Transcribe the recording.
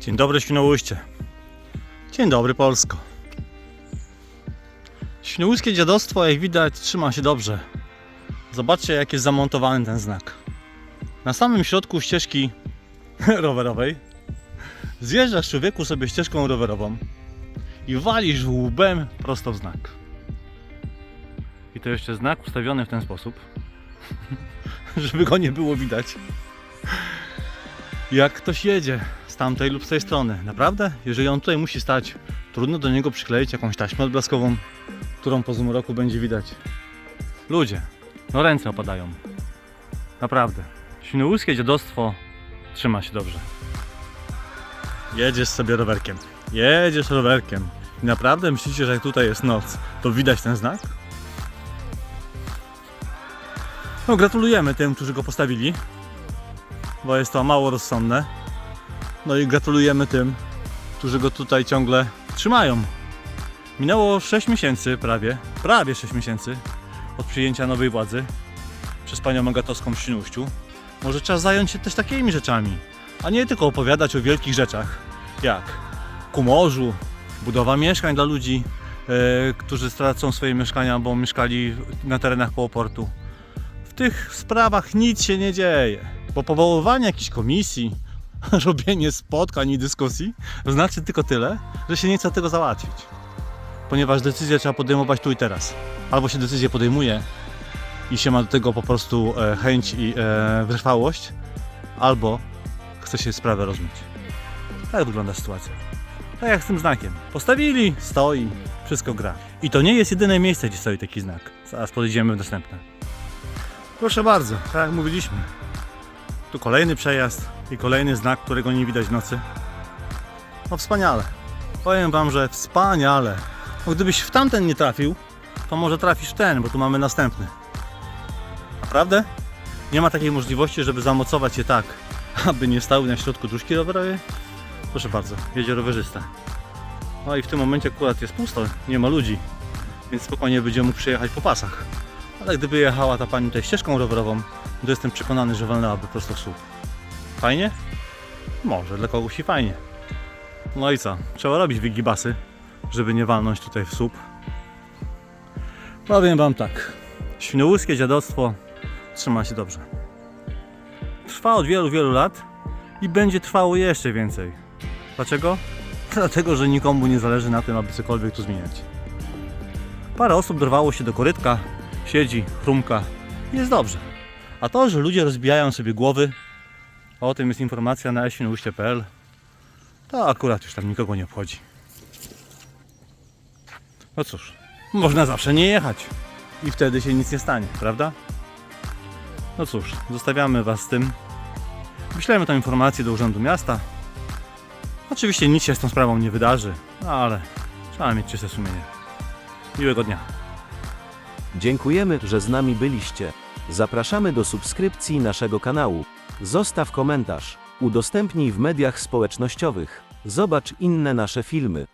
Dzień dobry Świnoujście. Dzień dobry Polsko. Świnoujskie dziadostwo, jak widać, trzyma się dobrze. Zobaczcie, jak jest zamontowany ten znak. Na samym środku ścieżki rowerowej zjeżdżasz człowieku sobie ścieżką rowerową i walisz łbem prosto w znak. I to jeszcze znak ustawiony w ten sposób, żeby go nie było widać. Jak ktoś jedzie tamtej lub z tej strony, naprawdę, jeżeli on tutaj musi stać, trudno do niego przykleić jakąś taśmę odblaskową, którą po zmroku będzie widać. Ludzie, no ręce opadają. Naprawdę. Świnoujskie dziadostwo trzyma się dobrze. Jedziesz sobie rowerkiem. Jedziesz rowerkiem. I naprawdę myślicie, że jak tutaj jest noc, to widać ten znak? No gratulujemy tym, którzy go postawili, bo jest to mało rozsądne. No i gratulujemy tym, którzy go tutaj ciągle trzymają. Minęło 6 miesięcy prawie, prawie 6 miesięcy od przyjęcia nowej władzy przez panią Agatowską w Świnoujściu. Może czas zająć się też takimi rzeczami, a nie tylko opowiadać o wielkich rzeczach, jak ku morzu, budowa mieszkań dla ludzi, e, którzy stracą swoje mieszkania, bo mieszkali na terenach koło portu. W tych sprawach nic się nie dzieje, bo powoływanie jakichś komisji, robienie spotkań i dyskusji znaczy tylko tyle, że się nie chce tego załatwić. Ponieważ decyzję trzeba podejmować tu i teraz. Albo się decyzję podejmuje i się ma do tego po prostu e, chęć i e, wytrwałość, albo chce się sprawę rozmyć. Tak wygląda sytuacja. Tak jak z tym znakiem. Postawili, stoi, wszystko gra. I to nie jest jedyne miejsce, gdzie stoi taki znak. Zaraz podejdziemy w następne. Proszę bardzo, tak jak mówiliśmy. Tu kolejny przejazd i kolejny znak, którego nie widać w nocy. No wspaniale. Powiem wam, że wspaniale. No gdybyś w tamten nie trafił, to może trafisz w ten, bo tu mamy następny. Naprawdę? Nie ma takiej możliwości, żeby zamocować je tak, aby nie stały na środku dróżki rowerowej? Proszę bardzo, jedzie rowerzysta. No i w tym momencie akurat jest pusto, nie ma ludzi, więc spokojnie będzie mógł przejechać po pasach. Ale gdyby jechała ta pani tutaj ścieżką rowerową, to jestem przekonany, że walnęłaby prosto w słup. Fajnie? Może dla kogoś i fajnie. No i co? Trzeba robić wygibasy, żeby nie walnąć tutaj w słup. Powiem wam tak. Świnoujskie dziadostwo trzyma się dobrze. Trwa od wielu, wielu lat i będzie trwało jeszcze więcej. Dlaczego? Dlatego, że nikomu nie zależy na tym, aby cokolwiek tu zmieniać. Parę osób dorwało się do korytka, siedzi, chrumka jest dobrze. A to, że ludzie rozbijają sobie głowy, o tym jest informacja na eświnouście.pl, to akurat już tam nikogo nie obchodzi. No cóż, można zawsze nie jechać i wtedy się nic nie stanie, prawda? No cóż, zostawiamy Was z tym. Wyślemy tę informację do Urzędu Miasta. Oczywiście nic się z tą sprawą nie wydarzy, no ale trzeba mieć czyste sumienie. Miłego dnia. Dziękujemy, że z nami byliście. Zapraszamy do subskrypcji naszego kanału. Zostaw komentarz. Udostępnij w mediach społecznościowych. Zobacz inne nasze filmy.